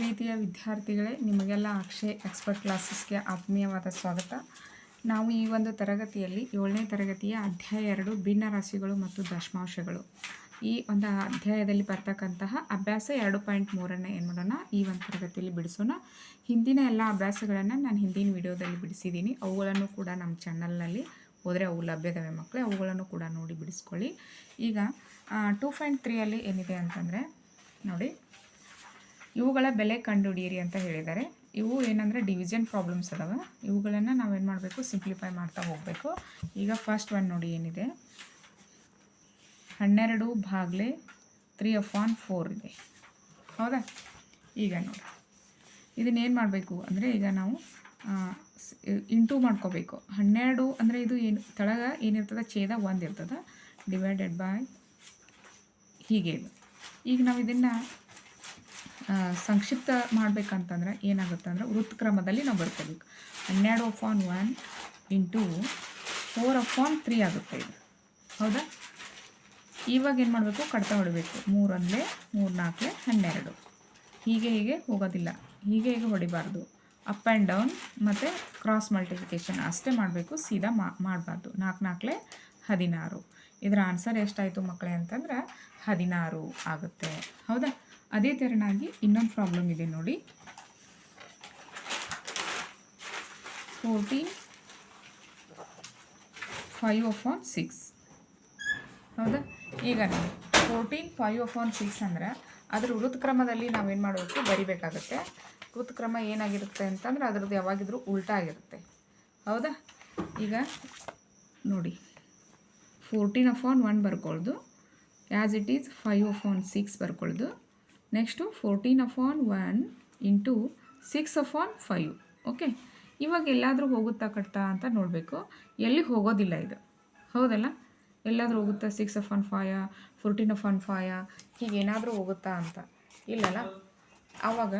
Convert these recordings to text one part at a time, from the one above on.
ಪ್ರೀತಿಯ ವಿದ್ಯಾರ್ಥಿಗಳೇ, ನಿಮಗೆಲ್ಲ ಅಕ್ಷಯ್ ಎಕ್ಸ್ಪರ್ಟ್ ಕ್ಲಾಸಸ್ಗೆ ಆತ್ಮೀಯವಾದ ಸ್ವಾಗತ. ನಾವು ಈ ಒಂದು ತರಗತಿಯಲ್ಲಿ, ಏಳನೇ ತರಗತಿಯ ಅಧ್ಯಾಯ ಎರಡು, ಭಿನ್ನ ರಾಶಿಗಳು ಮತ್ತು ದಶಮಾಂಶಗಳು. ಈ ಒಂದು ಅಧ್ಯಾಯದಲ್ಲಿ ಬರ್ತಕ್ಕಂತಹ ಅಭ್ಯಾಸ ಎರಡು ಪಾಯಿಂಟ್ ಮೂರನ್ನು ಏನು ಮಾಡೋಣ ಈ ಒಂದು ತರಗತಿಯಲ್ಲಿ ಬಿಡಿಸೋಣ. ಹಿಂದಿನ ಎಲ್ಲ ಅಭ್ಯಾಸಗಳನ್ನು ನಾನು ಹಿಂದಿನ ವಿಡಿಯೋದಲ್ಲಿ ಬಿಡಿಸಿದ್ದೀನಿ. ಅವುಗಳನ್ನು ಕೂಡ ನಮ್ಮ ಚಾನಲ್ನಲ್ಲಿ ಹೋದರೆ ಅವು ಲಭ್ಯದವೆ ಮಕ್ಕಳೇ ಅವುಗಳನ್ನು ಕೂಡ ನೋಡಿ ಬಿಡಿಸ್ಕೊಳ್ಳಿ. ಈಗ ಟೂ ಪಾಯಿಂಟ್ ತ್ರೀಯಲ್ಲಿ ಏನಿದೆ ಅಂತಂದರೆ, ನೋಡಿ. ಇವುಗಳ ಬೆಲೆ ಕಂಡುಹಿಡಿಯಿರಿ ಅಂತ ಹೇಳಿದ್ದಾರೆ. ಇವು ಏನಂದರೆ ಡಿವಿಷನ್ ಪ್ರಾಬ್ಲಮ್ಸ್ ಅದಾವೆ. ಇವುಗಳನ್ನು ನಾವೇನು ಮಾಡಬೇಕು? ಸಿಂಪ್ಲಿಫೈ ಮಾಡ್ತಾ ಹೋಗಬೇಕು. ಈಗ ಫಸ್ಟ್ ಒನ್ ನೋಡಿ ಏನಿದೆ. ಹನ್ನೆರಡು ಭಾಗ್ಲೆ ತ್ರೀ ಅಫಾನ್ ಫೋರ್ ಇದೆ. ಹೌದಾ? ಈಗ ನೋಡಿ. ಇದನ್ನೇನು ಮಾಡಬೇಕು ಅಂದರೆ ಈಗ ನಾವು ಇಂಟು ಮಾಡ್ಕೋಬೇಕು. ಹನ್ನೆರಡು ಅಂದರೆ ಇದು ಏನು, ತಳಗ ಏನಿರ್ತದೆ? ಛೇದ ಒಂದು ಇರ್ತದೆ. ಡಿವೈಡೆಡ್ ಬೈ ಹೀಗೆ ಇದು. ಈಗ ನಾವು ಇದನ್ನು ಸಂಕ್ಷಿಪ್ತ ಮಾಡಬೇಕಂತಂದ್ರೆ ಏನಾಗುತ್ತೆ ಅಂದರೆ ವೃತ್ಕ್ರಮದಲ್ಲಿ ನಾವು ಬರ್ಕೋಬೇಕು. ಹನ್ನೆರಡು upon one into four upon three ಆಗುತ್ತೆ ಇದು. ಹೌದಾ? ಇವಾಗ ಏನು ಮಾಡಬೇಕು? ಕಡಿತ ಹೊಡಿಬೇಕು. ಮೂರೊಂದಲೇ ಮೂರು ನಾಲ್ಕಲೆ ಹನ್ನೆರಡು. ಹೀಗೆ ಹೀಗೆ ಹೋಗೋದಿಲ್ಲ. ಹೀಗೆ ಹೀಗೆ ಹೊಡಿಬಾರ್ದು. ಅಪ್ ಆ್ಯಂಡ್ ಡೌನ್ ಮತ್ತು ಕ್ರಾಸ್ ಮಲ್ಟಿಫಿಕೇಷನ್ ಅಷ್ಟೇ ಮಾಡಬೇಕು. ಸೀದಾ ಮಾಡಬಾರ್ದು. ನಾಲ್ಕು ನಾಲ್ಕಲೆ ಹದಿನಾರು. ಇದರ ಆನ್ಸರ್ ಎಷ್ಟಾಯಿತು ಮಕ್ಕಳೇ ಅಂತಂದ್ರೆ ಹದಿನಾರು ಆಗುತ್ತೆ. ಹೌದಾ? ಅದೇ ಥರನಾಗಿ ಇನ್ನೊಂದು ಪ್ರಾಬ್ಲಮ್ ಇದೆ ನೋಡಿ. Fourteen five upon six ಹೌದಾ? ಈಗ fourteen five upon six ಅಂದರೆ ಅದ್ರ ವೃತ್ಕ್ರಮದಲ್ಲಿ ನಾವೇನು ಮಾಡಬೇಕು? ಬರಿಬೇಕಾಗುತ್ತೆ. ವೃತ್ಕ್ರಮ ಏನಾಗಿರುತ್ತೆ ಅಂತಂದರೆ ಅದ್ರದ್ದು ಯಾವಾಗಿದ್ರೂ ಉಲ್ಟಾ ಆಗಿರುತ್ತೆ. ಹೌದಾ? ಈಗ ನೋಡಿ. Fourteen upon one ಬರ್ಕೊಳ್ದು. As it is five upon six ಬರ್ಕೊಳ್ದು. Next fourteen upon one into six upon five okay ಇವಾಗ ಎಲ್ಲಾದರೂ ಹೋಗುತ್ತಾ ಕಟ್ತಾ ಅಂತ ನೋಡಬೇಕು. ಎಲ್ಲಿ ಹೋಗೋದಿಲ್ಲ ಇದು. ಹೌದಲ್ಲ? ಎಲ್ಲಾದರೂ ಹೋಗುತ್ತಾ? ಸಿಕ್ಸ್ ಅಫಾನ್ ಫಾಯ ಫೋರ್ಟೀನ್ ಅಫಾನ್ ಫಾಯ ಹೀಗೆ ಏನಾದರೂ ಹೋಗುತ್ತಾ ಅಂತ. ಇಲ್ಲಲ್ಲ? ಆವಾಗ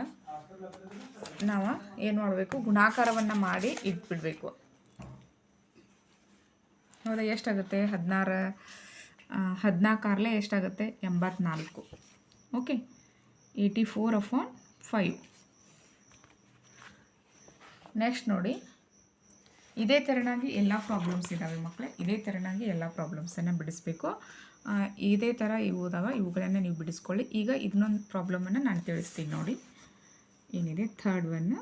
ನಾವು ಏನು ಮಾಡಬೇಕು? ಗುಣಾಕಾರವನ್ನು ಮಾಡಿ ಇಟ್ಬಿಡಬೇಕು. ಹೌದಾ? ಎಷ್ಟಾಗುತ್ತೆ? ಹದಿನಾರು ಹದಿನಾಲ್ಕಾರಲೇ ಎಷ್ಟಾಗುತ್ತೆ? ಎಂಬತ್ನಾಲ್ಕು. Okay eighty four upon five next ನೋಡಿ, ಇದೇ ಥರನಾಗಿ ಎಲ್ಲ ಪ್ರಾಬ್ಲಮ್ಸ್ ಇದ್ದಾವೆ ಮಕ್ಕಳೇ ಇದೇ ಥರನಾಗಿ ಎಲ್ಲ ಪ್ರಾಬ್ಲಮ್ಸನ್ನು ಬಿಡಿಸ್ಬೇಕು. ಇದೇ ಥರ ಇವು ಇದಾವೆ ಇವುಗಳನ್ನು ನೀವು ಬಿಡಿಸ್ಕೊಳ್ಳಿ. ಈಗ ಇದನ್ನೊಂದು ಪ್ರಾಬ್ಲಮನ್ನು ನಾನು ತಿಳಿಸ್ತೀನಿ ನೋಡಿ. ಏನಿದೆ? ಥರ್ಡ್ ಒನ್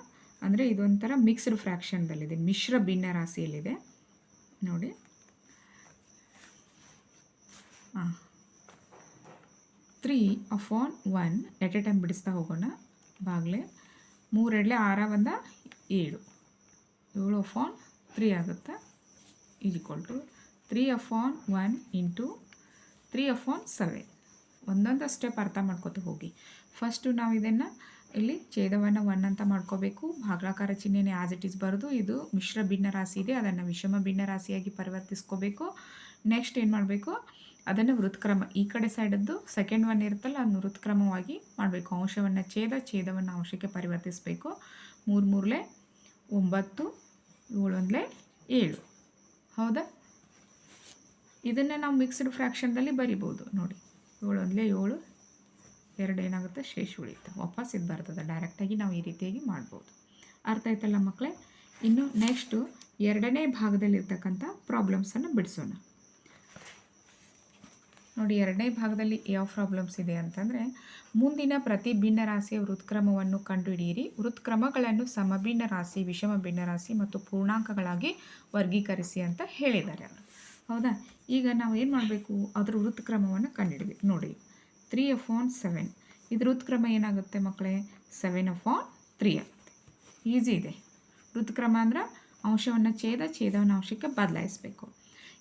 ಅಂದರೆ ಇದೊಂಥರ ಮಿಕ್ಸ್ಡ್ ಫ್ರ್ಯಾಕ್ಷನ್ದಲ್ಲಿದೆ ಮಿಶ್ರ ಭಿನ್ನ ರಾಶಿಯಲ್ಲಿದೆ. ನೋಡಿ. ಹಾಂ three upon one at a time ಬಿಡಿಸ್ತಾ ಹೋಗೋಣ. ಬಾಗ್ಲೆ. ಮೂರೆಡ್ಲೆ ಆರ ಬಂದ ಏಳು. ಏಳು ಅಫಾನ್ ತ್ರೀ ಆಗುತ್ತೆ? Equal to three upon one into three upon seven ಒಂದೊಂದು ಸ್ಟೆಪ್ ಅರ್ಥ ಮಾಡ್ಕೋತ ಹೋಗಿ. ಫಸ್ಟು ನಾವು ಇದನ್ನು ಇಲ್ಲಿ ಛೇದವನ್ನು ಒನ್ ಅಂತ ಮಾಡ್ಕೋಬೇಕು. ಭಾಗಲಾಕಾರ ಚಿಹ್ನೆನೇ ಆಸ್ ಇಟ್ ಇಸ್ ಬರೋದು. ಇದು ಮಿಶ್ರ ಭಿನ್ನ ರಾಶಿ ಇದೆ. ಅದನ್ನು ವಿಷಮ ಭಿನ್ನ ರಾಶಿಯಾಗಿ ಪರಿವರ್ತಿಸ್ಕೋಬೇಕು. ನೆಕ್ಸ್ಟ್ ಏನು ಮಾಡಬೇಕು? ಅದನ್ನು ವೃತ್ಕ್ರಮ. ಈ ಕಡೆ ಸೈಡದ್ದು ಸೆಕೆಂಡ್ ಒನ್ ಇರುತ್ತಲ್ಲ ಅದನ್ನು ವೃತ್ಕ್ರಮವಾಗಿ ಮಾಡಬೇಕು. ಅಂಶವನ್ನು ಛೇದ, ಛೇದವನ್ನು ಅಂಶಕ್ಕೆ ಪರಿವರ್ತಿಸಬೇಕು. ಮೂರು ಮೂರಲೆ ಒಂಬತ್ತು, ಏಳೊಂದಲೇ ಏಳು. ಹೌದಾ? ಇದನ್ನು ನಾವು ಮಿಕ್ಸ್ಡ್ ಫ್ರ್ಯಾಕ್ಷನ್ದಲ್ಲಿ ಬರಿಬೋದು. ನೋಡಿ, ಏಳೊಂದಲೇ ಏಳು, ಎರಡು ಏನಾಗುತ್ತೆ? ಶೇಷ ಉಳಿಯುತ್ತೆ. ವಾಪಸ್ ಇದು ಬರ್ತದೆ. ಡೈರೆಕ್ಟಾಗಿ ನಾವು ಈ ರೀತಿಯಾಗಿ ಮಾಡ್ಬೋದು. ಅರ್ಥ ಆಯ್ತಲ್ಲ ಮಕ್ಕಳೇ ಇನ್ನು ನೆಕ್ಸ್ಟು ಎರಡನೇ ಭಾಗದಲ್ಲಿರ್ತಕ್ಕಂಥ ಪ್ರಾಬ್ಲಮ್ಸನ್ನು ಬಿಡಿಸೋಣ. ನೋಡಿ, ಎರಡನೇ ಭಾಗದಲ್ಲಿ ಯಾವ ಪ್ರಾಬ್ಲಮ್ಸ್ ಇದೆ ಅಂತಂದರೆ, ಮುಂದಿನ ಪ್ರತಿ ಭಿನ್ನ ರಾಶಿಯ ವೃತ್ಕ್ರಮವನ್ನು ಕಂಡುಹಿಡಿಯಿರಿ. ವೃತ್ಕ್ರಮಗಳನ್ನು ಸಮಭಿನ್ನ ರಾಶಿ ವಿಷಮ ಭಿನ್ನ ರಾಶಿ ಮತ್ತು ಪೂರ್ಣಾಂಕಗಳಾಗಿ ವರ್ಗೀಕರಿಸಿ ಅಂತ ಹೇಳಿದ್ದಾರೆ. ಅವರು ಹೌದಾ? ಈಗ ನಾವು ಏನು ಮಾಡಬೇಕು? ಅದರ ವೃತ್ಕ್ರಮವನ್ನು ಕಂಡುಹಿಡಬೇಕು ನೋಡಿ ತ್ರೀ ಅಫಾನ್ ಸೆವೆನ್ ಇದು ವೃತ್ಕ್ರಮ ಏನಾಗುತ್ತೆ ಮಕ್ಕಳೇ? ಸೆವೆನ್ ಅಫಾನ್ ತ್ರೀ ಆಗುತ್ತೆ. ಈಸಿ ಇದೆ. ವೃತ್ಕ್ರಮ ಅಂದ್ರೆ ಅಂಶವನ್ನು ಛೇದ, ಛೇದವನ್ನು ಅಂಶಕ್ಕೆ ಬದಲಾಯಿಸಬೇಕು.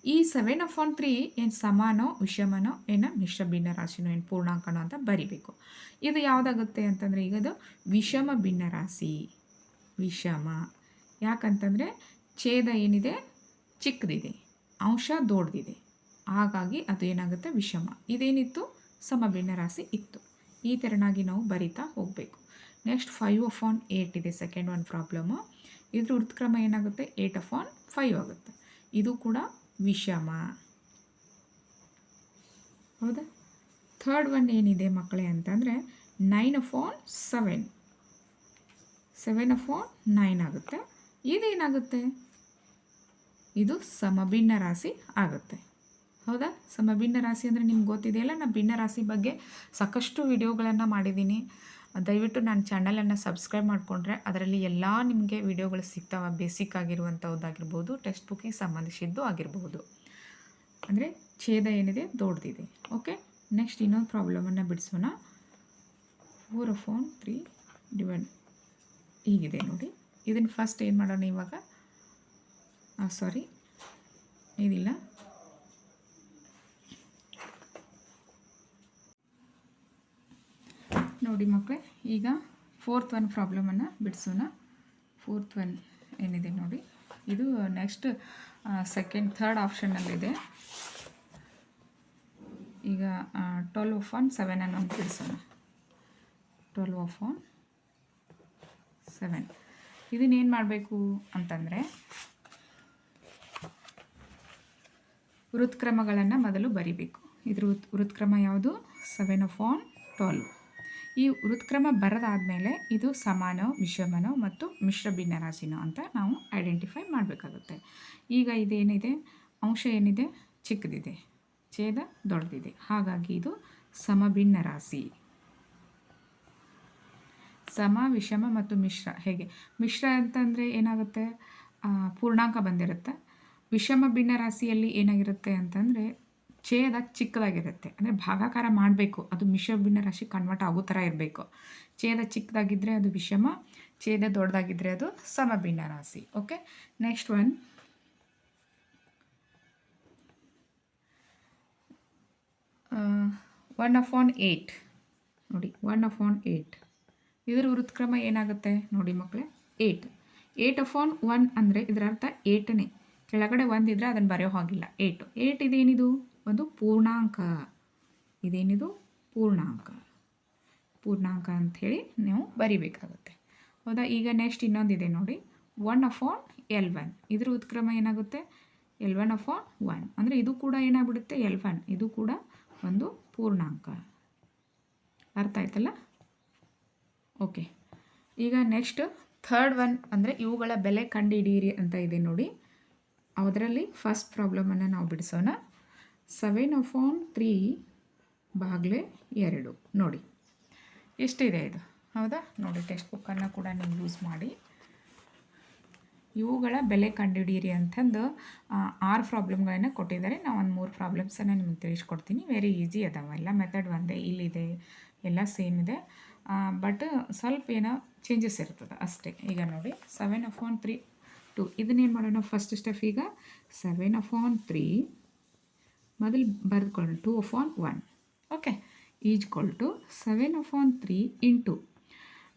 ಈ ಸೆವೆನ್ ಅಫಾನ್ ತ್ರೀ ಏನು ಸಮಾನೋ ವಿಷಮನೋ ಏನು ಮಿಶ್ರ ಭಿನ್ನ ರಾಶಿನೋ, ಏನು ಪೂರ್ಣಾಂಕನೋ ಅಂತ ಬರಿಬೇಕು. ಇದು ಯಾವುದಾಗುತ್ತೆ ಅಂತಂದರೆ ಈಗ ಅದು ವಿಷಮ ಭಿನ್ನ ರಾಶಿ. ವಿಷಮ. ಯಾಕಂತಂದರೆ ಛೇದ ಏನಿದೆ? ಚಿಕ್ಕದಿದೆ. ಅಂಶ ದೊಡ್ಡದಿದೆ. ಹಾಗಾಗಿ ಅದು ಏನಾಗುತ್ತೆ? ವಿಷಮ. ಇದೇನಿತ್ತು? ಸಮಭಿನ್ನ ರಾಶಿ ಇತ್ತು. ಈ ಥರನಾಗಿ ನಾವು ಬರಿತಾ ಹೋಗಬೇಕು. ನೆಕ್ಸ್ಟ್ ಫೈವ್ ಅಫಾನ್ ಏಯ್ಟ್ ಇದೆ ಸೆಕೆಂಡ್ ಒನ್ ಪ್ರಾಬ್ಲಮ್ಮು ಇದ್ರ ಉತ್ಕ್ರಮ ಏನಾಗುತ್ತೆ? ಏಯ್ಟ್ ಆನ್ ಫೈವ್ ಆಗುತ್ತೆ. ಇದು ಕೂಡ ವಿಷಮ. ಹೌದಾ? ಥರ್ಡ್ ಒನ್ ಏನಿದೆ ಮಕ್ಕಳೇ ಅಂತಂದರೆ nine upon seven seven upon nine ಆಗುತ್ತೆ. ಇದೇನಾಗುತ್ತೆ ಇದು ಸಮಭಿನ್ನ ರಾಶಿ ಆಗುತ್ತೆ. ಹೌದಾ? ಸಮಭಿನ್ನ ರಾಶಿ ಅಂದರೆ ನಿಮ್ಗೆ ಗೊತ್ತಿದೆಯಲ್ಲ ನಾನು ಭಿನ್ನ ರಾಶಿ ಬಗ್ಗೆ ಸಾಕಷ್ಟು ವಿಡಿಯೋಗಳನ್ನು ಮಾಡಿದ್ದೀನಿ. ದಯವಿಟ್ಟು ನನ್ನ ಚಾನಲನ್ನು ಸಬ್ಸ್ಕ್ರೈಬ್ ಮಾಡಿಕೊಂಡ್ರೆ ಅದರಲ್ಲಿ ಎಲ್ಲ ನಿಮಗೆ ವಿಡಿಯೋಗಳು ಸಿಗ್ತಾವೆ ಬೇಸಿಕ್ ಆಗಿರುವಂಥದ್ದಾಗಿರ್ಬೋದು ಟೆಕ್ಸ್ಟ್ ಬುಕ್ಕಿಗೆ ಸಂಬಂಧಿಸಿದ್ದು ಆಗಿರ್ಬೋದು. ಅಂದರೆ ಛೇದ ಏನಿದೆ ದೊಡ್ಡದಿದೆ ಓಕೆ ನೆಕ್ಸ್ಟ್ ಇನ್ನೊಂದು ಪ್ರಾಬ್ಲಮನ್ನು ಬಿಡಿಸೋಣ. ಫೋರ್ ಫೋನ್ ತ್ರೀ ಡಿವೈಡ್ ಹೀಗಿದೆ ನೋಡಿ. ಇದನ್ನು ಫಸ್ಟ್ ಏನು ಮಾಡೋಣ ಇವಾಗ? ಸಾರಿ ಇದಿಲ್ಲ ನೋಡಿ ಮಕ್ಕಳೇ, ಈಗ ಫೋರ್ತ್ ಒನ್ ಪ್ರಾಬ್ಲಮನ್ನು ಬಿಡಿಸೋಣ. ಫೋರ್ತ್ ಒನ್ ಏನಿದೆ ನೋಡಿ, ಇದು ನೆಕ್ಸ್ಟ್ ಸೆಕೆಂಡ್ ಥರ್ಡ್ ಆಪ್ಷನ್ನಲ್ಲಿದೆ ಈಗ ಟ್ವೆಲ್ ಆಫ್ ಒನ್ ಸೆವೆನ್ ಅನ್ನು ಬಿಡಿಸೋಣ. ಟ್ವೆಲ್ವ್ ಆಫ್ ಆನ್ ಸೆವೆನ್ ಇದನ್ನೇನು ಮಾಡಬೇಕು ಅಂತಂದರೆ, ವೃತ್ಕ್ರಮಗಳನ್ನು ಮೊದಲು ಬರಿಬೇಕು. ಇದ್ರ ವೃತ್, ವೃತ್ಕ್ರಮ ಯಾವುದು? ಸೆವೆನ್ ಆಫ್ ಆನ್ ಟ್ವೆಲ್ವ್ ಈ ವೃತ್ಕ್ರಮ ಬರದಾದಮೇಲೆ ಇದು ಸಮಾನೋ, ವಿಷಮನೋ ಮತ್ತು ಮಿಶ್ರ ಭಿನ್ನರಾಶಿನೋ ಅಂತ ನಾವು ಐಡೆಂಟಿಫೈ ಮಾಡಬೇಕಾಗುತ್ತೆ. ಈಗ ಇದೇನಿದೆ? ಅಂಶ ಏನಿದೆ? ಚಿಕ್ಕದಿದೆ. ಛೇದ ದೊಡ್ಡದಿದೆ. ಹಾಗಾಗಿ ಇದು ಸಮಭಿನ್ನ ರಾಶಿ ಸಮ, ವಿಷಮ ಮತ್ತು ಮಿಶ್ರ. ಹೇಗೆ? ಮಿಶ್ರ ಅಂತಂದರೆ ಏನಾಗುತ್ತೆ? ಪೂರ್ಣಾಂಕ ಬಂದಿರುತ್ತೆ. ವಿಷಮ ಭಿನ್ನ ರಾಶಿಯಲ್ಲಿ ಏನಾಗಿರುತ್ತೆ ಅಂತಂದರೆ ಛೇದ ಚಿಕ್ಕದಾಗಿರುತ್ತೆ. ಅಂದರೆ ಭಾಗಾಕಾರ ಮಾಡಬೇಕು. ಅದು ಮಿಶ್ರ ಭಿನ್ನ ರಾಶಿ ಕನ್ವರ್ಟ್ ಆಗೋ ಥರ ಇರಬೇಕು. ಛೇದ ಚಿಕ್ಕದಾಗಿದ್ದರೆ ಅದು ವಿಷಮ, ಛೇದ ದೊಡ್ಡದಾಗಿದ್ದರೆ ಅದು ಸಮಭಿನ್ನ ರಾಶಿ. Okay next one one upon eight ನೋಡಿ ಒನ್ ಆಫ್ ಆನ್ ಏಯ್ಟ್ ಇದರ ವೃತ್ಕ್ರಮ ಏನಾಗುತ್ತೆ? ನೋಡಿ ಮಕ್ಕಳೇ eight eight upon one ಅಂದರೆ ಇದರ ಅರ್ಥ ಏಟನೇ ಕೆಳಗಡೆ ಒಂದಿದ್ರೆ ಅದನ್ನು ಬರೆಯೋ ಹಾಗಿಲ್ಲ. ಏಯ್ಟು ಏಯ್ಟ್ ಇದೇನಿದು? ಒಂದು ಪೂರ್ಣಾಂಕ ಇದೇನಿದು? ಪೂರ್ಣಾಂಕ. ಪೂರ್ಣಾಂಕ ಅಂಥೇಳಿ ನೀವು ಬರಿಬೇಕಾಗುತ್ತೆ. ಹೌದಾ? ಈಗ ನೆಕ್ಸ್ಟ್ ಇನ್ನೊಂದಿದೆ ನೋಡಿ. One upon eleven ಇದ್ರ ಉತ್ಕ್ರಮ ಏನಾಗುತ್ತೆ? Eleven upon one ಅಂದರೆ ಇದು ಕೂಡ ಏನಾಗ್ಬಿಡುತ್ತೆ? ಎಲ್ ಒನ್ ಇದು ಕೂಡ ಒಂದು ಪೂರ್ಣಾಂಕ. ಅರ್ಥ ಆಯ್ತಲ್ಲ? ಓಕೆ ಈಗ ನೆಕ್ಸ್ಟ್ ಥರ್ಡ್ ಒನ್ ಅಂದರೆ ಇವುಗಳ ಬೆಲೆ ಕಂಡುಹಿಡಿಯಿರಿ ಅಂತ ಇದೆ ನೋಡಿ. ಅದರಲ್ಲಿ ಫಸ್ಟ್ ಪ್ರಾಬ್ಲಮನ್ನು ನಾವು ಬಿಡಿಸೋಣ. ಸೆವೆನ್ ಆನ್ ತ್ರೀ ಬಾಗ್ಲೆ ಎರಡು. ನೋಡಿ, ಎಷ್ಟಿದೆ ಇದು? ಹೌದಾ? ನೋಡಿ, ಟೆಕ್ಸ್ಟ್ ಬುಕ್ಕನ್ನು ಕೂಡ ನೀವು ಯೂಸ್ ಮಾಡಿ. ಇವುಗಳ ಬೆಲೆ ಕಂಡುಹಿಡಿಯಿರಿ ಅಂತಂದು ಆರು ಪ್ರಾಬ್ಲಮ್ಗಳನ್ನು ಕೊಟ್ಟಿದ್ದಾರೆ. ನಾವು ಒಂದು ಮೂರು ಪ್ರಾಬ್ಲಮ್ಸನ್ನು ನಿಮ್ಗೆ ತಿಳಿಸ್ಕೊಡ್ತೀನಿ. ವೆರಿ ಈಸಿ ಅದಾವೆ. ಎಲ್ಲ ಮೆಥಡ್ ಒಂದೇ. ಇಲ್ಲಿದೆ, ಎಲ್ಲ ಸೇಮ್ ಇದೆ. ಬಟ್ ಸ್ವಲ್ಪ ಏನೋ ಚೇಂಜಸ್ ಇರ್ತದೆ ಅಷ್ಟೇ. ಈಗ ನೋಡಿ seven upon three two. ಇದನ್ನೇನು ಮಾಡೋಣ? ಫಸ್ಟ್ ಸ್ಟೆಪ್ ಈಗ. ಸೆವೆನ್ ಅಫ್ ಆನ್ ತ್ರೀ ಮೊದಲು ಬರೆದುಕೊಳ್ಳೋಣ two on one okay equal to seven upon three into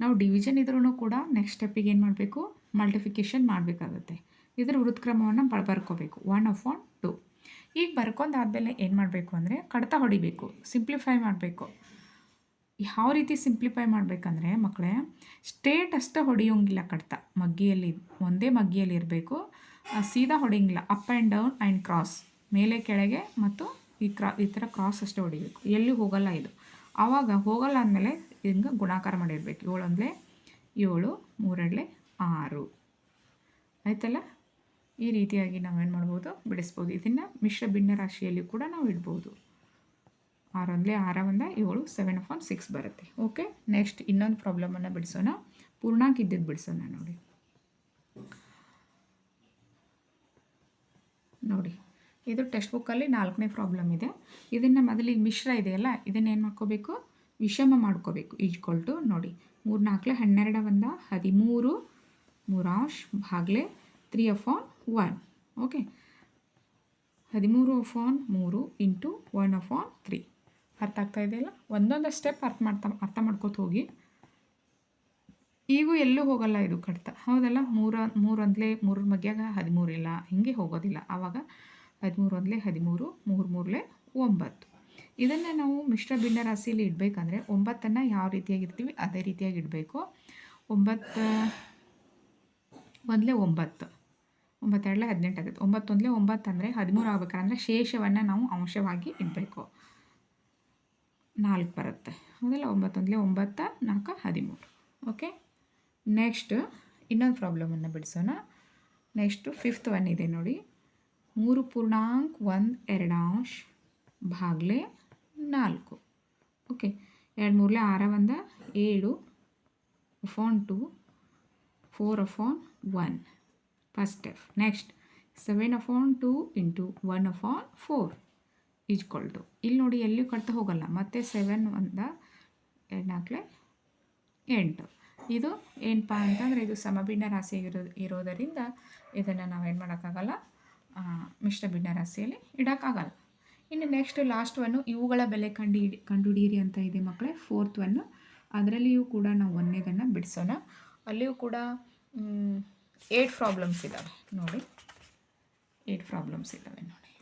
ನಾವು ಡಿವಿಷನ್ ಇದ್ರೂ ಕೂಡ ನೆಕ್ಸ್ಟ್ ಸ್ಟೆಪ್ಪಿಗೆ ಏನು ಮಾಡಬೇಕು? ಮಲ್ಟಿಫಿಕೇಷನ್ ಮಾಡಬೇಕಾಗುತ್ತೆ. ಇದರ ವೃತ್ಕ್ರಮವನ್ನು ಬ ಬರ್ಕೋಬೇಕು. ಒನ್ ಆಫ್ ಆನ್ ಟು ಈಗ ಬರ್ಕೊಂಡಾದ್ಮೇಲೆ ಏನು ಮಾಡಬೇಕು ಅಂದರೆ ಕಡತ ಹೊಡಿಬೇಕು. ಸಿಂಪ್ಲಿಫೈ ಮಾಡಬೇಕು. ಯಾವ ರೀತಿ ಸಿಂಪ್ಲಿಫೈ ಮಾಡಬೇಕಂದ್ರೆ ಮಕ್ಕಳೇ ಸ್ಟೇಟ್ ಅಷ್ಟೇ ಹೊಡೆಯೋಂಗಿಲ್ಲ ಕಡತ. ಮಗ್ಗಿಯಲ್ಲಿ, ಒಂದೇ ಮಗ್ಗಿಯಲ್ಲಿ ಇರಬೇಕು. ಸೀದಾ ಹೊಡೆಯಂಗಿಲ್ಲ. Up and down and cross ಮೇಲೆ, ಕೆಳಗೆ ಮತ್ತು ಈ ಕ್ರಾ, ಈ ಥರ ಕ್ರಾಸ್ ಅಷ್ಟೇ ಹೊಡಿಬೇಕು. ಎಲ್ಲಿ ಹೋಗಲ್ಲ ಇದು. ಆವಾಗ ಹೋಗಲ್ಲ ಅಂದಮೇಲೆ ಹಿಂಗೆ ಗುಣಾಕಾರ ಮಾಡಿರ್ಬೇಕು. ಅಂದರೆ ಏಳು, ಮೂರಡ್ಲೆ ಆರು. ಆಯ್ತಲ್ಲ? ಈ ರೀತಿಯಾಗಿ ನಾವೇನು ಮಾಡ್ಬೋದು? ಬಿಡಿಸ್ಬೋದು. ಇದನ್ನು ಮಿಶ್ರ ಭಿನ್ನ ರಾಶಿಯಲ್ಲಿ ಕೂಡ ನಾವು ಇಡ್ಬೋದು. ಆರೊಂದಲೆ ಆರ ಒಂದ ಏಳು ಸೆವೆನ್ ಆಫ್ ಸಿಕ್ಸ್ ಬರುತ್ತೆ. ಓಕೆ ನೆಕ್ಸ್ಟ್ ಇನ್ನೊಂದು ಪ್ರಾಬ್ಲಮನ್ನು ಬಿಡಿಸೋಣ. ಪೂರ್ಣಾಂಕ ಇದ್ದಿದ್ದು ಬಿಡಿಸೋಣ ನೋಡಿ. ನೋಡಿ. ಇದು ಟೆಕ್ಸ್ಟ್ ಬುಕ್ಕಲ್ಲಿ ನಾಲ್ಕನೇ ಪ್ರಾಬ್ಲಮ್ ಇದೆ. ಇದನ್ನು ಮೊದಲಿಗೆ ಮಿಶ್ರ ಇದೆಯಲ್ಲ ಇದನ್ನೇನು ಮಾಡ್ಕೋಬೇಕು? ವಿಷಮ ಮಾಡ್ಕೋಬೇಕು. ಈಜ್ಕೊಲ್ ಟು ನೋಡಿ. ಮೂರು ನಾಲ್ಕಲೆ ಹನ್ನೆರಡು, ಒಂದ, ಹದಿಮೂರು, ಮೂರಾಶ್ ಭಾಗ್ಲೆ three upon one. Okay? ಹದಿಮೂರು ಅಫ್ ಆನ್ ಮೂರು into one upon three. ಅರ್ಥ ಆಗ್ತಾ ಇದೆಯಲ್ಲ? ಒಂದೊಂದು ಸ್ಟೆಪ್ ಅರ್ಥ ಮಾಡ್ತಾ, ಅರ್ಥ ಮಾಡ್ಕೋತ ಹೋಗಿ. ಈಗೂ ಎಲ್ಲೂ ಹೋಗಲ್ಲ ಇದು ಕಡ್ತ. ಹೌದಲ್ಲ? ಮೂರ ಮೂರು ಒಂದಲೇ ಮೂರ ಮಗ್ಯಾಗ ಹದಿಮೂರು ಇಲ್ಲ, ಹಿಂಗೆ ಹೋಗೋದಿಲ್ಲ. ಆವಾಗ ಹದಿಮೂರು ಒಂದಲೇ ಹದಿಮೂರು, ಮೂರು ಮೂರಲೆ ಒಂಬತ್ತು. ಇದನ್ನು ನಾವು ಮಿಶ್ರ ಭಿನ್ನ ರಾಶಿಯಲ್ಲಿ ಇಡಬೇಕಂದ್ರೆ ಒಂಬತ್ತನ್ನು ಯಾವ ರೀತಿಯಾಗಿ ಇರ್ತೀವಿ ಅದೇ ರೀತಿಯಾಗಿ ಇಡಬೇಕು. ಒಂಬತ್ತು, ಒಂದಲೇ ಒಂಬತ್ತು. ಒಂಬತ್ತೆರಡಲೇ ಹದಿನೆಂಟು ಆಗುತ್ತೆ. ಒಂಬತ್ತೊಂದಲೇ ಒಂಬತ್ತು ಅಂದರೆ ಹದಿಮೂರು ಆಗಬೇಕಂದ್ರೆ ಶೇಷವನ್ನು ನಾವು ಅಂಶವಾಗಿ ಇಡಬೇಕು. ನಾಲ್ಕು ಬರುತ್ತೆ. ಹೌದಲ್ಲ ಒಂಬತ್ತೊಂದಲೇ ಒಂಬತ್ತು, ನಾಲ್ಕು ಹದಿಮೂರು. ಓಕೆ? ನೆಕ್ಸ್ಟ್ ಇನ್ನೊಂದು ಪ್ರಾಬ್ಲಮನ್ನು ಬಿಡಿಸೋಣ. ನೆಕ್ಸ್ಟು ಫಿಫ್ತ್ ಒನ್ ಇದೆ ನೋಡಿ. ಮೂರು ಪೂರ್ಣಾಂಕ ಒಂದು ಎರಡಾಂಶ ಭಾಗಲೆ ನಾಲ್ಕು. ಓಕೆ, ಎರಡು ಮೂರಲೆ ಆರ ಒಂದ ಏಳು upon two four upon one. First step next seven upon two into one upon four equal to ಇಲ್ಲಿ ನೋಡಿ ಎಲ್ಲಿಯೂ ಕಟ್ತಾ ಹೋಗಲ್ಲ, ಮತ್ತು ಸೆವೆನ್ ಒಂದ ಎರಡು ನಾಲ್ಕಲೆ ಎಂಟು. ಇದು ಏನಪ್ಪ ಅಂತಂದರೆ ಇದು ಸಮಭಿನ್ನ ರಾಶಿ ಇರೋ ಇರೋದರಿಂದ ಇದನ್ನು ನಾವೇನು ಮಾಡೋಕ್ಕಾಗಲ್ಲ ಮಿಶ್ರ ಭಿನ್ನ ರಾಶಿಯಲ್ಲಿ ಇಡೋಕ್ಕಾಗಲ್ಲ ಇನ್ನು ನೆಕ್ಸ್ಟ್ ಲಾಸ್ಟ್ ಒನ್ನು ಇವುಗಳ ಬೆಲೆ ಕಂಡು, ಕಂಡುಹಿಡಿಯಿರಿ ಅಂತ ಇದೆ ಮಕ್ಕಳೇ ಫೋರ್ತ್ ಒನ್ನು ಅದರಲ್ಲಿಯೂ ಕೂಡ ನಾವು ಒಂದನೇದನ್ನು ಬಿಡಿಸೋಣ. ಅಲ್ಲಿಯೂ ಕೂಡ ಏಟ್ ಪ್ರಾಬ್ಲಮ್ಸ್ ಇದ್ದಾವೆ ನೋಡಿ ಏಟ್ ಪ್ರಾಬ್ಲಮ್ಸ್ ಇದ್ದಾವೆ ನೋಡಿ.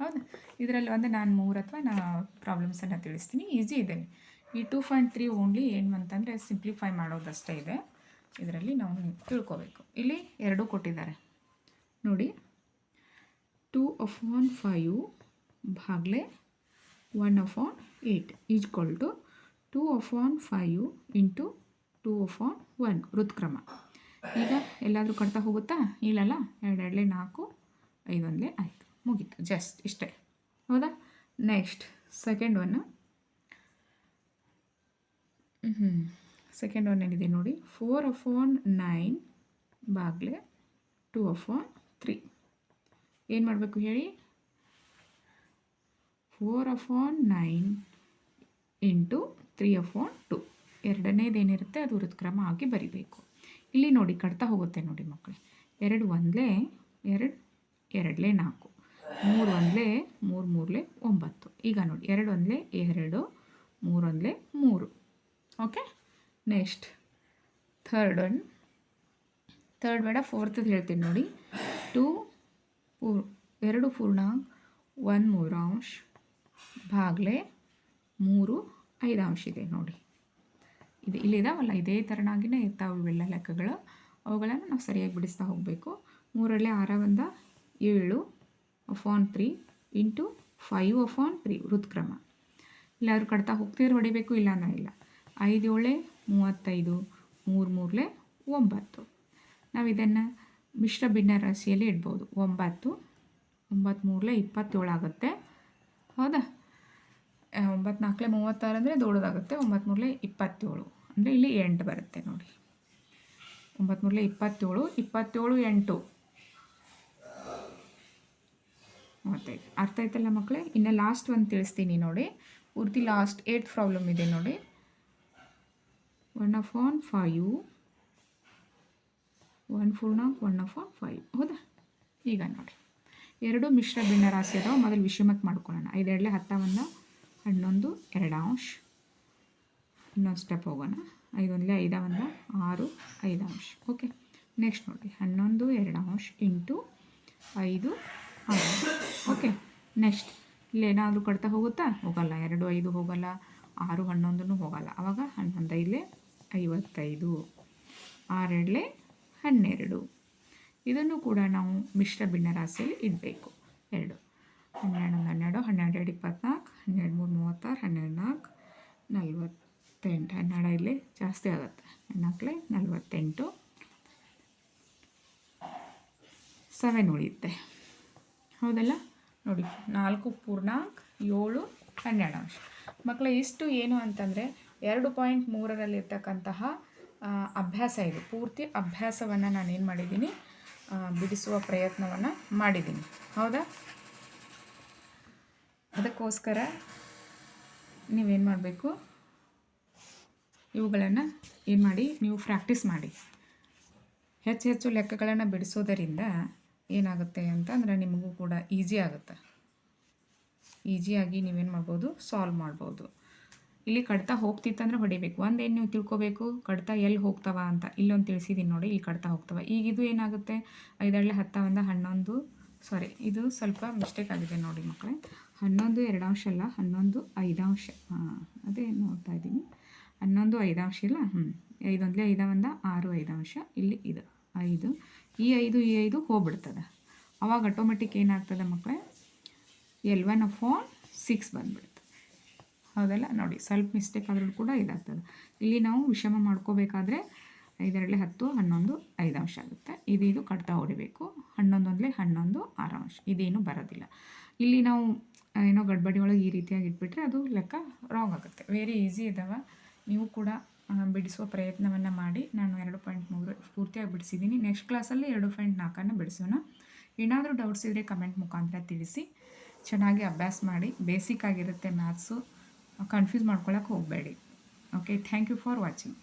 ಹೌದಾ? ಇದರಲ್ಲಿ ಒಂದು ನಾನು ಮೂರು ಅಥವಾ ನಾ ಪ್ರಾಬ್ಲಮ್ಸನ್ನು ತಿಳಿಸ್ತೀನಿ. ಈಸಿ ಇದೆ. ಈ ಟೂ ಪಾಯಿಂಟ್ ತ್ರೀ ಓನ್ಲಿ ಏನು ಅಂತಂದರೆ ಸಿಂಪ್ಲಿಫೈ ಮಾಡೋದಷ್ಟೇ ಇದೆ. ಇದರಲ್ಲಿ ನಾವು ತಿಳ್ಕೊಬೇಕು. ಇಲ್ಲಿ ಎರಡೂ ಕೊಟ್ಟಿದ್ದಾರೆ. ನೋಡಿ two upon five ಭಾಗಲೆ one upon eight equal to two upon five into two upon one ವೃತ್ಕ್ರಮ. ಈಗ ಎಲ್ಲಾದರೂ ಕಟ್ತಾ ಹೋಗುತ್ತಾ? ಇಲ್ಲಲ್ಲ? ಎರಡೆರಡಲೆ ನಾಲ್ಕು, ಐದೊಂದಲೇ ಆಯಿತು. ಮುಗೀತು. ಜಸ್ಟ್ ಇಷ್ಟೇ. ಹೌದಾ? ನೆಕ್ಸ್ಟ್ ಸೆಕೆಂಡ್ ಒನ್ ಹ್ಞೂ ಸೆಕೆಂಡ್ ಒನ್ ಏನಿದೆ ನೋಡಿ? ಫೋರ್ ಅಫಾನ್ ನೈನ್ ಬಾಗ್ಲೆ ಟೂ ಅಫಾನ್ ತ್ರೀ ಏನು ಮಾಡಬೇಕು ಹೇಳಿ? Four upon nine into three upon two ಎರಡನೇದೇನಿರುತ್ತೆ ಅದು ವೃತ್ಕ್ರಮ ಆಗಿ ಬರಿಬೇಕು. ಇಲ್ಲಿ ನೋಡಿ ಕಟ್ತಾ ಹೋಗುತ್ತೆ ನೋಡಿ ಮಕ್ಕಳು. ಎರಡು ಒಂದಲೇ ಎರಡು, ಎರಡಲೇ ನಾಲ್ಕು. ಮೂರು ಒಂದಲೇ ಮೂರು, ಮೂರಲೇ ಒಂಬತ್ತು. ಈಗ ನೋಡಿ, ಎರಡು ಒಂದಲೇ ಎರಡು, ಮೂರು ಒಂದಲೇ ಮೂರು. Okay next third one third ಬೇಡ ಫೋರ್ತದ್ದು ಹೇಳ್ತೀನಿ ನೋಡಿ. ಟು ಪೂರ್, ಎರಡು ಪೂರ್ಣಾಂಕ ಒಂದು ಮೂರಾಂಶ ಭಾಗಲೆ ಮೂರು ಐದಾಂಶ ಇದೆ ನೋಡಿ. ಇದು ಇಲ್ಲಿದಾವಲ್ಲ ಇದೇ ಥರನಾಗಿನೇ ಇರ್ತಾವೆ ಇವೆಲ್ಲ ಲೆಕ್ಕಗಳು. ಅವುಗಳನ್ನು ನಾವು ಸರಿಯಾಗಿ ಬಿಡಿಸ್ತಾ ಹೋಗಬೇಕು. ಮೂರರಲ್ಲಿ ಆರ ಒಂದ ಏಳು upon three into five upon three ವೃತ್ಕ್ರಮ. ಇಲ್ಲ, ಅವ್ರು ಕಡ್ತಾ ಹೋಗ್ತಿದ್ರೆ ಹೊಡಿಬೇಕು ಇಲ್ಲ ಅನ್ನೋ ಇಲ್ಲ. ಐದು ಏಳೆ ಮೂವತ್ತೈದು, ಮೂರು ಮೂರಲೆ ಒಂಬತ್ತು. ನಾವು ಇದನ್ನು ಮಿಶ್ರ ಭಿನ್ನ ರಾಶಿಯಲ್ಲಿ ಇಡ್ಬೋದು. ಒಂಬತ್ತು ಒಂಬತ್ತು ಮೂರಲೆ ಇಪ್ಪತ್ತೇಳು ಆಗುತ್ತೆ ಹೌದಾ? ಒಂಬತ್ನಾಲ್ಕಲೆ ಮೂವತ್ತಾರು ಅಂದರೆ ದೊಡ್ಡದಾಗುತ್ತೆ ಒಂಬತ್ತು ಮೂರಲೆ ಇಪ್ಪತ್ತೇಳು. ಅಂದರೆ ಇಲ್ಲಿ ಎಂಟು ಬರುತ್ತೆ ನೋಡಿ. ಒಂಬತ್ತು ಮೂರಲೆ ಇಪ್ಪತ್ತೇಳು ಇಪ್ಪತ್ತೇಳು ಎಂಟು. ಮೂವತ್ತೈದು. ಅರ್ಥ ಆಯ್ತಲ್ಲ ಮಕ್ಕಳೇ? ಇನ್ನು ಲಾಸ್ಟ್ ಒಂದು ತಿಳಿಸ್ತೀನಿ ನೋಡಿ. ಪೂರ್ತಿ ಲಾಸ್ಟ್ ಏಟ್ ಪ್ರಾಬ್ಲಮ್ ಇದೆ ನೋಡಿ. One upon five one ಪೂರ್ಣಾಂಕ ಒನ್ ಆಫ್ ಫೈವ್ ಹೌದಾ? ಈಗ ನೋಡಿ. ಎರಡು ಮಿಶ್ರ ಭಿನ್ನ ರಾಶಿ ಅದಾವೆ, ಮೊದಲು ವಿಷಮಕ್ಕೆ ಮಾಡ್ಕೊಳ್ಳೋಣ. ಐದೆರಡಲೆ ಹತ್ತ ಒಂದು, ಹನ್ನೊಂದು ಎರಡು ಅಂಶ ಇನ್ನೊಂದು ಸ್ಟೆಪ್ ಹೋಗೋಣ. ಐದೊಂದಲೆ ಐದ ಒಂದು, ಆರು ಐದು ಅಂಶ ಓಕೆ ನೆಕ್ಸ್ಟ್ ನೋಡಿ. ಹನ್ನೊಂದು ಎರಡು ಅಂಶ ಇಂಟು ಐದು ಆರು. ಓಕೆ ನೆಕ್ಸ್ಟ್ ಇಲ್ಲೇನಾದರೂ ಕಡ್ತಾ ಹೋಗುತ್ತಾ? ಹೋಗಲ್ಲ. ಎರಡು, ಐದು ಹೋಗಲ್ಲ. ಆರು ಹನ್ನೊಂದು ಹೋಗಲ್ಲ. ಆವಾಗ ಹನ್ನೊಂದು ಐದಲೇ ಐವತ್ತೈದು. ಆರೆರಡಲೆ ಹನ್ನೆರಡು. ಇದನ್ನು ಕೂಡ ನಾವು ಮಿಶ್ರ ಭಿನ್ನ ರಾಶಿಯಲ್ಲಿ ಇಡಬೇಕು. ಎರಡು. ಹನ್ನೆರಡು ಹನ್ನೆರಡು ಹನ್ನೆರಡು ಇಪ್ಪತ್ನಾಲ್ಕು ಹನ್ನೆರಡು, ಮೂರು, ಮೂವತ್ತಾರು, ಹನ್ನೆರಡು, ನಾಲ್ಕು, ನಲ್ವತ್ತೆಂಟು. ಹನ್ನೆರಡು ಇಲ್ಲಿ ಜಾಸ್ತಿ ಆಗುತ್ತೆ. ನಾಲ್ಕಲೆ ನಲ್ವತ್ತೆಂಟು. ಸೆವೆನ್ ಉಳಿಯುತ್ತೆ. ಹೌದಲ್ಲ? ನೋಡಿ, ನಾಲ್ಕು ಪೂರ್ಣಾಂಕ, ಏಳು, ಹನ್ನೆರಡು ಅಂಶ. ಮಕ್ಕಳ, ಇಷ್ಟು ಏನು ಅಂತಂದರೆ, ಎರಡು ಪಾಯಿಂಟ್ ಮೂರರಲ್ಲಿರ್ತಕ್ಕಂತಹ ಅಭ್ಯಾಸ ಇದು. ಪೂರ್ತಿ ಅಭ್ಯಾಸವನ್ನು ನಾನೇನು ಮಾಡಿದ್ದೀನಿ ಬಿಡಿಸುವ ಪ್ರಯತ್ನವನ್ನು ಮಾಡಿದ್ದೀನಿ. ಹೌದಾ? ಅದಕ್ಕೋಸ್ಕರ ನೀವೇನು ಮಾಡಬೇಕು? ಇವುಗಳನ್ನು ಏನು ಮಾಡಿ, ನೀವು ಪ್ರಾಕ್ಟೀಸ್ ಮಾಡಿ. ಹೆಚ್ಚು ಹೆಚ್ಚು ಲೆಕ್ಕಗಳನ್ನು ಬಿಡಿಸೋದರಿಂದ ಏನಾಗುತ್ತೆ ಅಂತಂದರೆ ನಿಮಗೂ ಕೂಡ ಈಸಿ ಆಗುತ್ತೆ. ಈಸಿಯಾಗಿ ನೀವೇನು ಮಾಡ್ಬೋದು, ಸಾಲ್ವ್ ಮಾಡ್ಬೋದು. ಇಲ್ಲಿ ಕಡ್ತಾ ಹೋಗ್ತಿತ್ತಂದ್ರೆ ಹೊಡಿಬೇಕು. ಒಂದೇನು ನೀವು ತಿಳ್ಕೊಬೇಕು, ಕಡ್ತಾ ಎಲ್ಲಿ ಹೋಗ್ತಾವ ಅಂತ. ಇಲ್ಲೊಂದು ತಿಳಿಸಿದ್ದೀನಿ ನೋಡಿ, ಇಲ್ಲಿ ಕಡ್ತಾ ಹೋಗ್ತಾವ. ಈಗ ಇದು ಏನಾಗುತ್ತೆ? ಐದರಳೆ ಹತ್ತ ಒಂದ ಹನ್ನೊಂದು ಸಾರಿ ಇದು ಸ್ವಲ್ಪ ಮಿಸ್ಟೇಕ್ ಆಗಿದೆ ನೋಡಿ ಮಕ್ಕಳೇ. ಹನ್ನೊಂದು ಎರಡಾಂಶ ಅಲ್ಲ, ಹನ್ನೊಂದು ಐದಾಂಶ. ಹಾಂ, ಅದೇ ನೋಡ್ತಾ ಇದ್ದೀನಿ. ಹನ್ನೊಂದು ಐದಾಂಶ ಇಲ್ಲ? ಹ್ಞೂ ಐದೊಂದಲೇ ಐದ ಒಂದ, ಆರು ಐದಾಂಶ. ಇಲ್ಲಿ ಇದು ಐದು. ಈ ಐದು ಈ ಐದು ಹೋಗ್ಬಿಡ್ತದೆ. ಅವಾಗ ಆಟೋಮೆಟಿಕ್ ಏನಾಗ್ತದೆ ಮಕ್ಕಳೇ? ಎಲ್ ಒನ್ ಫೋನ್ ಸಿಕ್ಸ್ ಬಂದ್ಬಿಡುತ್ತೆ. ಹೌದಲ್ಲ ನೋಡಿ, ಸ್ವಲ್ಪ ಮಿಸ್ಟೇಕ್ ಆದರೂ ಕೂಡ ಇದಾಗ್ತದೆ. ಇಲ್ಲಿ ನಾವು ವಿಷಮ ಮಾಡ್ಕೋಬೇಕಾದ್ರೆ ಐದರಲ್ಲಿ ಹತ್ತು, ಹನ್ನೊಂದು, ಐದು ಅಂಶ ಆಗುತ್ತೆ. ಇದು ಇದು ಕಟ್ತಾ ಹೊಡಿಬೇಕು ಹನ್ನೊಂದೊಂದಲೇ ಹನ್ನೊಂದು, ಆರು ಅಂಶ. ಇದೇನು ಬರೋದಿಲ್ಲ. ಇಲ್ಲಿ ನಾವು ಏನೋ ಗಡ್ಬಡಿ ಒಳಗೆ ಈ ರೀತಿಯಾಗಿ ಇಟ್ಬಿಟ್ರೆ ಅದು ಲೆಕ್ಕ ರಾಂಗ್ ಆಗುತ್ತೆ. ವೆರಿ ಈಸಿ ಇದಾವೆ. ನೀವು ಕೂಡ ಬಿಡಿಸುವ ಪ್ರಯತ್ನವನ್ನು ಮಾಡಿ. ನಾನು ಎರಡು ಪಾಯಿಂಟ್ ಮೂರು ಪೂರ್ತಿಯಾಗಿ ಬಿಡಿಸಿದ್ದೀನಿ. ನೆಕ್ಸ್ಟ್ ಕ್ಲಾಸಲ್ಲಿ ಎರಡು ಪಾಯಿಂಟ್ ನಾಲ್ಕನ್ನು ಬಿಡಿಸೋಣ. ಏನಾದರೂ ಡೌಟ್ಸ್ ಇದ್ದರೆ ಕಮೆಂಟ್ ಮುಖಾಂತರ ತಿಳಿಸಿ. ಚೆನ್ನಾಗಿ ಅಭ್ಯಾಸ ಮಾಡಿ. ಬೇಸಿಕ್ ಆಗಿರುತ್ತೆ ಮ್ಯಾಥ್ಸು ಕನ್ಫ್ಯೂಸ್ ಮಾಡ್ಕೊಳ್ಳೋಕೆ ಹೋಗಬೇಡಿ. Okay thank you for watching